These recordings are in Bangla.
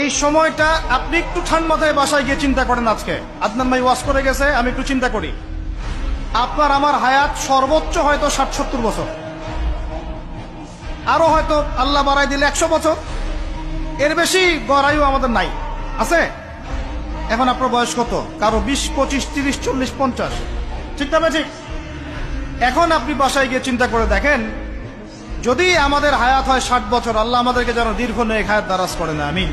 এই সময়টা আপনি একটু ঠান্ডা মাথায় বাসায় গিয়ে চিন্তা করেন আজকে। আদনান ভাই ওয়াশ করে গেছে, আমি একটু চিন্তা করি। আপনার আমার হায়াত সর্বোচ্চ হয়তো ষাট সত্তর বছর। আরও হয়তো আল্লাহ বাড়াই দিলে একশো বছর। এর বেশি গড়াইও আমাদের নাই। আছে? এখন আপনার বয়স কত? কারও বিশ, পঁচিশ, তিরিশ, চল্লিশ, পঞ্চাশ। ঠিক না ঠিক? এখন আপনি বাসায় গিয়ে চিন্তা করে দেখেন, যদি আমাদের হায়াত হয় ষাট বছর, আল্লাহ আমাদেরকে যেন দীর্ঘ নেক হায়াত করে না, আমিন।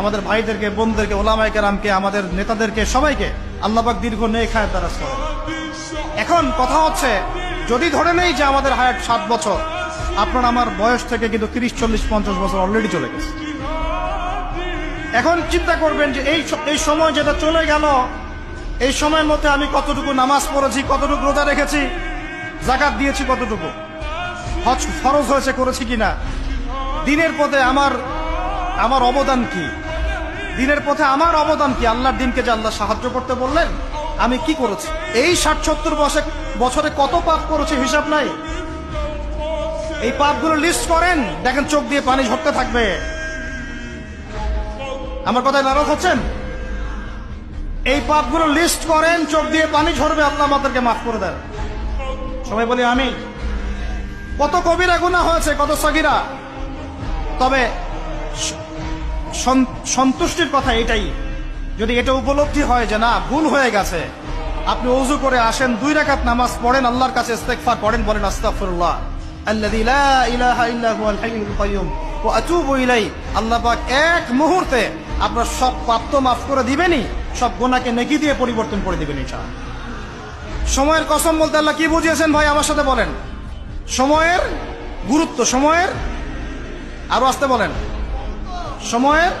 আমাদের ভাইদেরকে, বোনদেরকে ওলামাই কেরামকে, আমাদের নেতাদেরকে, সবাইকে আল্লাহবাক দীর্ঘ হায়াত দারাজ করে এখন কথা হচ্ছে, যদি ধরে নেই যে আমাদের হায়াত সাত বছর, আপনার আমার বয়স থেকে কিন্তু তিরিশ, চল্লিশ, পঞ্চাশ বছর অলরেডি চলে গেছে। এখন চিন্তা করবেন যে এই এই সময় যেটা চলে গেল, এই সময়ের মধ্যে আমি কতটুকু নামাজ পড়েছি, কতটুকু রোজা রেখেছি, জাকাত দিয়েছি কতটুকু, হজ ফরজ হয়েছে করেছি কিনা, দিনের পথে আমার আমার অবদান কি? দিনের পথে আমার অবদান কি? আল্লাহর দিনকে যে আল্লাহ সাহায্য করতে বললেন, আমি কি করেছি? এই ষাট সত্তর বছরে বছরে কত পাপ করেছি হিসাব নাই? এই পাপগুলো লিস্ট করেন, দেখেন চোখ দিয়ে পানি ঝরতে থাকবে। আমার কথায় নারাজ হচ্ছেন? এই পাপগুলো লিস্ট করেন, চোখ দিয়ে পানি ঝরবে, আল্লাহ আমাদেরকে মাফ করে দেন। সবাই বলি আমি কত কবিরা গুণা হয়েছে, কত সগিরা। তবে সন্তুষ্টির কথা এটাই। যদি এটা উপলব্ধি হয় যে না, ভুল হয়ে গেছে, আপনি অজু করে আসেন, দুই রাকাত নামাজ পড়েন, আল্লাহর কাছে ইস্তেগফার পড়েন বলেন, আস্তাগফিরুল্লাহ। আল্লাযী লা ইলাহা ইল্লা হুয়াল হাইয়ুল কাইয়্যুম ওয়া আতুবু ইলাই আল্লাহ পাক এক মুহূর্তে আপনার সব পাপ তো মাফ করে দিবেনই, সব গুনাহকে নেকি দিয়ে পরিবর্তন করে দিবেন ইনশাআল্লাহ। সময়ের কসম বলতে আল্লাহ কি বুঝিয়েছেন ভাই? আমার সাথে বলেন। সময়ের গুরুত্ব, সময়ের, আরও আসতে বলেন। সময়ের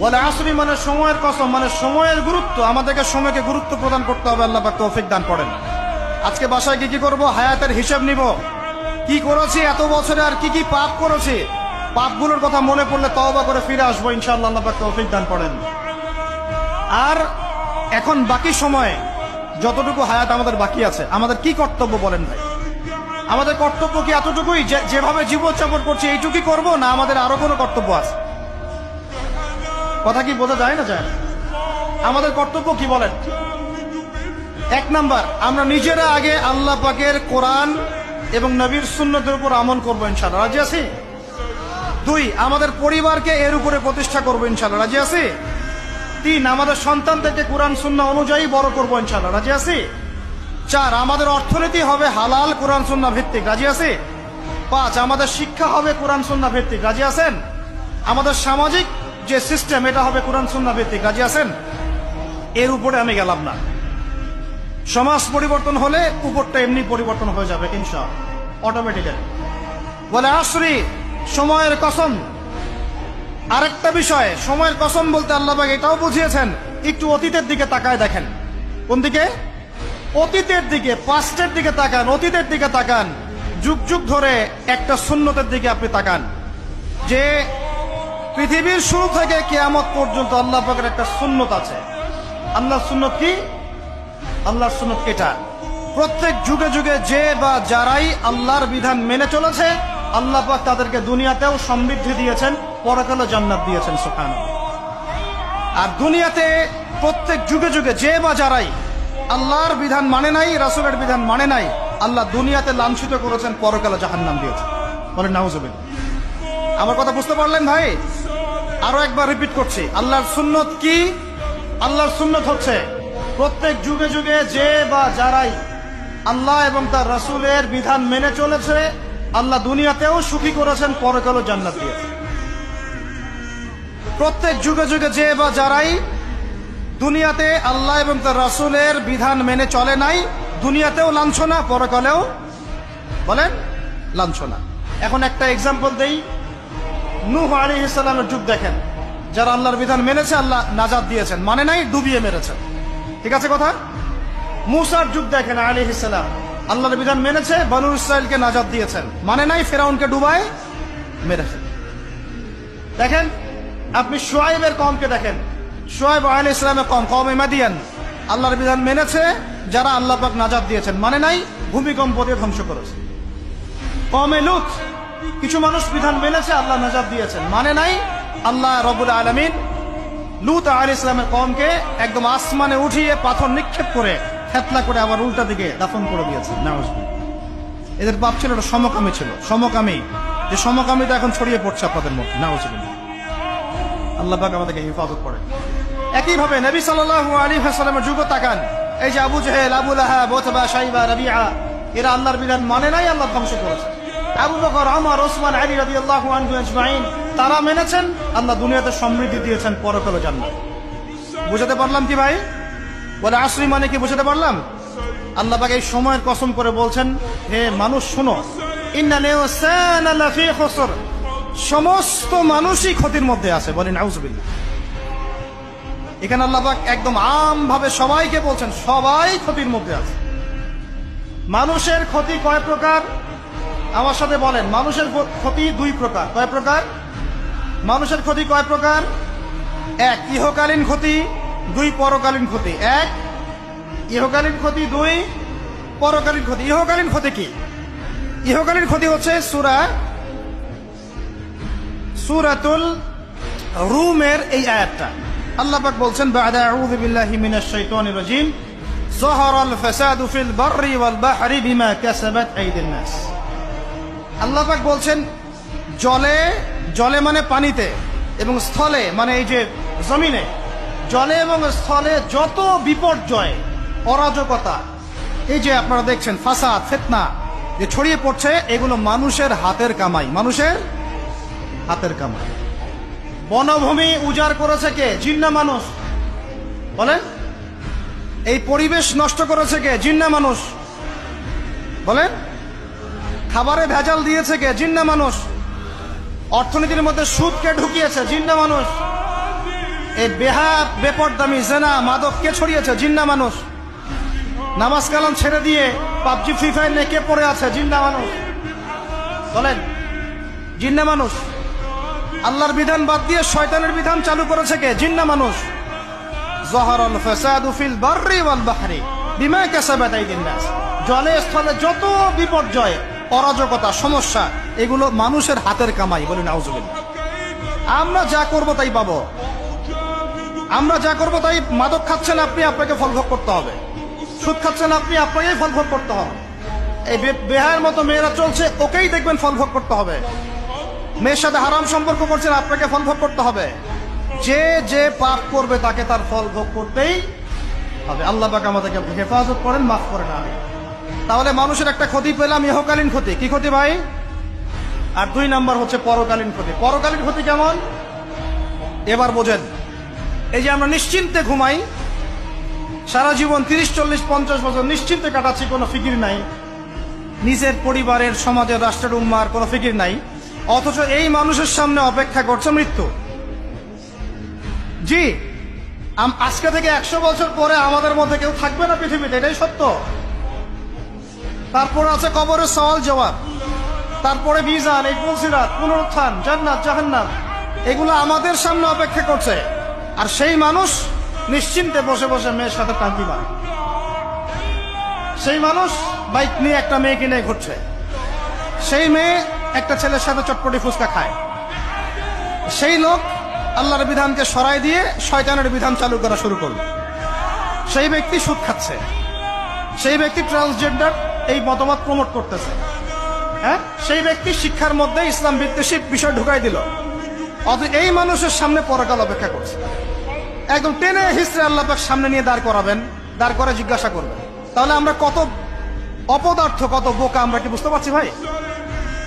বলে আসরি মানে সময়ের কসম মানে সময়ের গুরুত্ব, আমাদেরকে সময়কে গুরুত্ব প্রদান করতে হবে, আল্লাহ পাক তৌফিক দান করেন। আজকে বাসায় কি কি করব? হায়াতের হিসাব নিব। কি করেছি? এত বছরে আর কি কি পাপ করেছি? পাপগুলোর কথা মনে পড়লে তওবা করে ফিরে আসব, ইনশাআল্লাহ আল্লাহ পাক তৌফিক দান করেন। আর এখন বাকি সময়ে যতটুকু হায়াত আমাদের বাকি আছে, আমাদের কি কর্তব্য বলেন ভাই? আমাদের কর্তব্য কি এতটুকুই? যেভাবে জীবনযাপন করছি, এইটুকুই করব, না আমাদের আরও কোনো কর্তব্য আছে? কথা কি বোঝা যায় না, যায়? আমাদের কর্তব্য কি বলেন? এক নাম্বার, আমরা নিজেরা আগে আল্লাহ পাকের কোরআন এবং নবীর সুন্নতের উপর আমল করব ইনশাল্লাহ রাজি আছি? দুই, আমাদের পরিবারকে এর উপরে প্রতিষ্ঠা করব ইনশাল্লাহ রাজি আছি? তিন, আমাদের সন্তানদেরকে কোরআন শূন্য অনুযায়ী বড় করব ইনশাল্লাহ রাজি আছি? চার, আমাদের অর্থনীতি হবে হালাল কোরআন সুন্না ভিত্তিক। রাজি আছে? পাঁচ, আমাদের শিক্ষা হবে কোরআন সুন্না ভিত্তিক। রাজি আছেন? আমাদের সামাজিক যে সিস্টেম, এটা হবে কোরআন সুন্না ভিত্তিক। রাজি আছেন? এর উপরে আমি গেলাম না। সমাজ পরিবর্তন হলে উপরটা এমনি পরিবর্তন হয়ে যাবে ইনশা অটোমেটিক্যালি বলে আশ্রী সময়ের কসম। আরেকটা বিষয়, সময়ের কসম বলতে আল্লাহবাগ এটাও বুঝিয়েছেন, একটু অতীতের দিকে তাকায় দেখেন। কোন দিকে? অতীতের দিকে পাস্টের দিকে তাকান, অতীতের দিকে তাকান। যুগ যুগ ধরে একটা সুন্নতের দিকে আপনি তাকান। যে পৃথিবীর শুরু থেকে কেয়ামত পর্যন্ত আল্লাহ পাকের একটা সুন্নত আছে। আল্লাহর সুন্নত কি? আল্লাহর সুন্নত এটা। প্রত্যেক যুগে যুগে যে বা যারাই আল্লাহর বিধান মেনে চলেছে, আল্লাহ পাক তাদেরকে দুনিয়াতেও সমৃদ্ধি দিয়েছেন পরকালে জান্নাত দিয়েছেন সুখান আর দুনিয়াতে প্রত্যেক যুগে যুগে যে বা যারাই আল্লাহর বিধান মানে নাই, রাসুলের বিধান মানে নাই। আল্লাহ দুনিয়াতে লাঞ্ছিত করেছেন, পরকালে জাহান্নাম দিয়েছেন। বলেন নাউজুবিল্লাহ আমার কথা বুঝতে পারলেন ভাই? আরও একবার রিপিট করছি। আল্লাহর সুন্নত কি? আল্লাহর সুন্নত হচ্ছে, প্রত্যেক যুগে যুগে যে বা যারাই আল্লাহ এবং তার রাসূলের বিধান মেনে চলেছে, আল্লাহ দুনিয়াতেও সুখী করেছেন, পরকালও জান্নাত দিয়েছেন। প্রত্যেক যুগে যুগে যে বা যারাই দুনিয়াতে আল্লাহ এবং তার রাসূলের বিধান মেনে চলে নাই, দুনিয়াতেও লাঞ্ছনা, পরকালেও বলেন লাঞ্ছনা। এখন একটা এক্সাম্পল দেই। নূহ আলী ইসলামের যুগ দেখেন, যারা আল্লাহর বিধান মেনেছে, আল্লাহ নাজাদ দিয়েছেন মানে নাই ডুবিয়ে মেরেছেন। ঠিক আছে কথা? মুসার যুগ দেখেন আলী ইসলাম আল্লাহর বিধান মেনেছে, বনু ইসরায়েলকে নাজাদ দিয়েছেন মানে নাই ফেরাউনকে ডুবায় মেরেছেন। দেখেন, আপনি সোয়াইবের কমকে দেখেন সোয়াইব আলী ইসলামের কম কম মাদিয়ান। আল্লাহর বিধান মেনেছে, যারা আল্লাহ পাক নাজাদ দিয়েছেন। মানে নাই ভূমিকম্প দিয়ে ধ্বংস করেছে। কমে লুত কিছু মানুষ বিধান মেনেছে, আল্লাহ নাজাদ দিয়েছেন। মানে নাই, আল্লাহ রবুল আলমিন লুত আলী ইসলামের কমকে একদম আসমানে উঠিয়ে পাথর নিক্ষেপ করে থেতলা করে আবার উল্টা দিকে দাফন করে দিয়েছে। নামাজ এদের পাপ ছিল সমকামী ছিল। সমকামী। যে সমকামীটা এখন ছড়িয়ে পড়ছে আপনাদের মধ্যে। নামাজ আল্লাহ পাক আমাদেরকে হেফাজত করে একইভাবে নবী সাল্লাল্লাহু আলী যুগ তাকান। এই যে আবু জেহেল, আবু লাহা বোতবা সাইবা রবিআ, এরা আল্লাহর বিধান মানে নাই, আল্লাহ ধ্বংস করেছে। আবু বকর আমর ওসমান, আলী আনহু আজমাইন, তারা মেনেছেন, আল্লাহ দুনিয়াতে সমৃদ্ধি দিয়েছেন, পরকালে জান্নাত। বুঝাতে পারলাম কি ভাই? বলে আশ্রী মানে কি বুঝাতে পারলাম? আল্লাহ এই সময়ের কসম করে বলছেন, হে মানুষ শুনো সমস্ত মানুষই ক্ষতির মধ্যে আছে, বলেন এখানে আল্লাহাক একদম আম ভাবে সবাইকে বলছেন, সবাই ক্ষতির মধ্যে আছে। মানুষের ক্ষতি কয় প্রকার? আমার সাথে বলেন, মানুষের ক্ষতি দুই প্রকার। কয় প্রকার? মানুষের ক্ষতি কয় প্রকার? এক, ইহকালীন ক্ষতি, দুই, পরকালীন ক্ষতি। এক, ইহকালীন ক্ষতি, দুই, পরকালীন ক্ষতি। ইহকালীন ক্ষতি কি? ইহকালীন ক্ষতি হচ্ছে সুরা সুরাতুল রুমের এই আয়াতটা। আল্লাহাক বলছেন, বাদা আউযু বিল্লাহি মিনাশ শাইতানির রাজিম। জহরাল ফাসাদু ফিল বাররি ওয়াল বাহরি বিমা কাসাবাত আইদিন নাস। আল্লাপাক বলছেন, জলে জলে মানে পানিতে এবং স্থলে মানে এই যে জমিনে। জলে এবং স্থলে যত বিপর্যয়, অরাজকতা, এই যে আপনারা দেখছেন ফাসাদ, ফেতনা যে ছড়িয়ে পড়ছে, এগুলো মানুষের হাতের কামাই, মানুষের হাতের কামাই। বনভূমি উজাড় করেছে কে? জিন্না মানুষ। বলেন। এই পরিবেশ নষ্ট করেছে কে? জিন্না মানুষ। বলেন। খাবারে ভেজাল দিয়েছে কে? জিন্না মানুষ। অর্থনীতির মধ্যে সুদকে ঢুকিয়েছে? জিন্না মানুষ। এই বেহা বেপরদামি, জেনা, মাদক কে ছড়িয়েছে? জিন্না মানুষ। নামাজ কালাম ছেড়ে দিয়ে পাবজি, ফ্রি ফায়ার নিয়ে কে পড়ে আছে? জিন্না মানুষ। বলেন। জিন্না মানুষ। আল্লাহর বিধান বাদ দিয়ে শয়তানের বিধান চালু করেছে কে? জিন্না মানুষ। জহরল ফাসাদু ফিল বাররি ওয়াল বাহরি বিমা কাসাবাত আইদিন নাস। জলে স্থলে যত বিপর্যয়, অরাজকতা, সমস্যা, এগুলো মানুষের হাতের কামাই বলি নাউজুবিল্লাহ। আমরা যা করব তাই পাবো। আমরা যা করব তাই মাদক খাচ্ছেন আপনি, আপনাকে ফল ভোগ করতে হবে। সুদ খাচ্ছেন আপনি, আপনাকেই ফল ভোগ করতে হবে। এই বেহায়ের মতো মেয়েরা চলছে, ওকেই দেখবেন ফল ভোগ করতে হবে। মেয়ের সাথে হারাম সম্পর্ক করছেন আপনাকে ফল ভোগ করতে হবে। যে যে পাপ করবে তাকে তার ফল ভোগ করতেই হবে। আল্লাহ পাক আমাদেরকে হেফাজত করেন, মাফ করেন আমি তাহলে মানুষের একটা ক্ষতি পেলাম, ইহকালীন ক্ষতি। কি ক্ষতি ভাই? আর দুই নাম্বার হচ্ছে পরকালীন ক্ষতি। পরকালীন ক্ষতি কেমন? এবার বোঝেন। এই যে আমরা নিশ্চিন্তে ঘুমাই, সারা জীবন তিরিশ, চল্লিশ, পঞ্চাশ বছর নিশ্চিন্তে কাটাচ্ছি, কোনো ফিকির নাই। নিজের পরিবারের, সমাজের, রাষ্ট্রের, উম্মার কোনো ফিকির নাই। অথচ এই মানুষের সামনে অপেক্ষা করছে মৃত্যু। জি আজকে থেকে একশো বছর পরে আমাদের মধ্যে কেউ থাকবে না পৃথিবীতে, এটাই সত্য। তারপর আছে কবরের সওয়াল জবাব। তারপরে বিজান এই পুলসিরাত পুনরুত্থান, জান্নাত, জাহান্নাম, এগুলো আমাদের সামনে অপেক্ষা করছে। আর সেই মানুষ নিশ্চিন্তে বসে বসে মেয়ের সাথে টাঙ্কি মারে। সেই মানুষ বাইক নিয়ে একটা মেয়ে কিনে ঘুরছে। সেই মেয়ে একটা ছেলের সাথে চটপটি ফুচকা খায়। সেই লোক আল্লাহর বিধানকে সরাই দিয়ে শয়তানের বিধান চালু করা শুরু করল। সেই ব্যক্তি সুদ খাচ্ছে। সেই ব্যক্তি ট্রান্সজেন্ডার এই মতামত প্রমোট করতেছে। হ্যাঁ? সেই ব্যক্তি শিক্ষার মধ্যে ইসলাম বিদ্বেষী বিষয় ঢুকাই দিল। এই মানুষের সামনে পরকাল অপেক্ষা করছে। একদম টেনে হিস্ট্রি আল্লাহ পাক সামনে নিয়ে দাঁড় করাবেন, দাঁড় করে জিজ্ঞাসা করবেন। তাহলে আমরা কত অপদার্থ, কত বোকা আমরা কি বুঝতে পারছি ভাই?